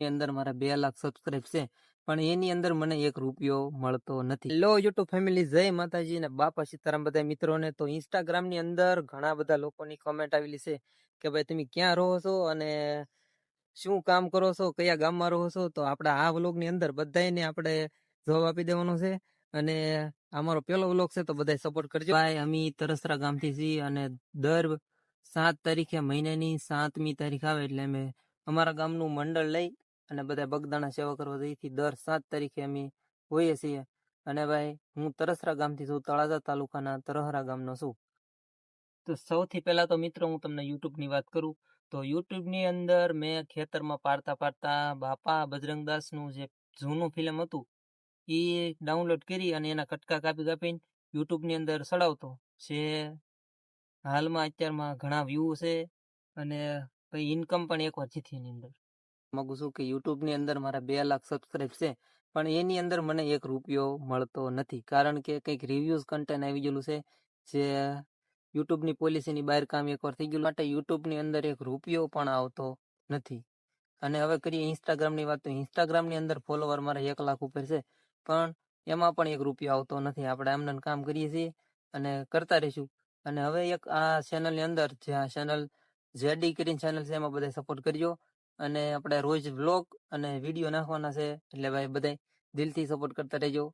ની અંદર મારા બે લાખ સબસ્ક્રાઇબ છે પણ એની અંદર મને એક રૂપિયો મળતો નથી. હેલો યુટ્યુબ ફેમિલી જય માતાજી ને બાપા સીતારામ બધા મિત્રોને. તો ઇન્સ્ટાગ્રામની અંદર ઘણા બધા લોકોની કોમેન્ટ આવેલી છે કે ભાઈ તમે ક્યાં રહો છો અને શું કામ કરો છો કયા ગામમાં રહો છો? તો આપણા આ વ્લોગની અંદર બધાને આપણે જવાબ આપી દેવાનો છે અને અમારો પેલો વ્લોગ છે તો બધા સપોર્ટ કરજો. ભાઈ અમે તરસરા ગામથી છીએ અને દર સાત તારીખે મહિનાની સાતમી તારીખ આવે એટલે અમે અમારા ગામનું મંડળ લઈ અને બધા બગદાણા સેવા કરવા જઈથી દર સાત તારીખે અમે હોઈએ છીએ. અને ભાઈ, હું તરસરા ગામથી છું, તળાજા તાલુકાના તરહરા ગામનો છું. તો સૌથી પહેલાં તો મિત્રો હું તમને યુટ્યુબની વાત કરું. તો યુટ્યુબની અંદર મેં ખેતરમાં પાડતા પાડતા બાપા બજરંગદાસનું જે જૂનું ફિલ્મ હતું, એ ડાઉનલોડ કરી અને એના કટકા કાપી કાપીને યુટ્યુબની અંદર ચડાવતો જે હાલમાં અત્યારમાં ઘણા વ્યૂ છે અને પછી ઇન્કમ પણ એક જીતી એની અંદર. માંગુ છું કે યુટ્યુબની અંદર મારા બે લાખ સબસ્ક્રાઇબ છે, પણ એની અંદર મને એક રૂપિયો મળતો નથી. કારણ કે કંઈક રિવ્યુઝ કન્ટેન્ટ આવી ગયેલું છે, જે યુટ્યુબની પોલિસીની બહાર કામ એકવાર થઈ ગયું માટે યુટ્યુબની અંદર એક રૂપિયો પણ આવતો નથી. અને હવે કરીએ ઇન્સ્ટાગ્રામની વાત, તો ઇન્સ્ટાગ્રામની અંદર ફોલોવર મારા એક લાખ ઉપર છે, પણ એમાં પણ એક રૂપિયો આવતો નથી. આપણે એમને કામ કરીએ છીએ અને કરતા રહીશું. અને હવે એક આ ચેનલની અંદર જે આ ચેનલ જેડી કરીને ચેનલ છે, એમાં બધા સપોર્ટ કરજો. અને આપણે રોજ વ્લોગ અને વીડિયો નાખવાના છે. એટલે ભાઈ બધા દિલથી સપોર્ટ કરતા રહેજો.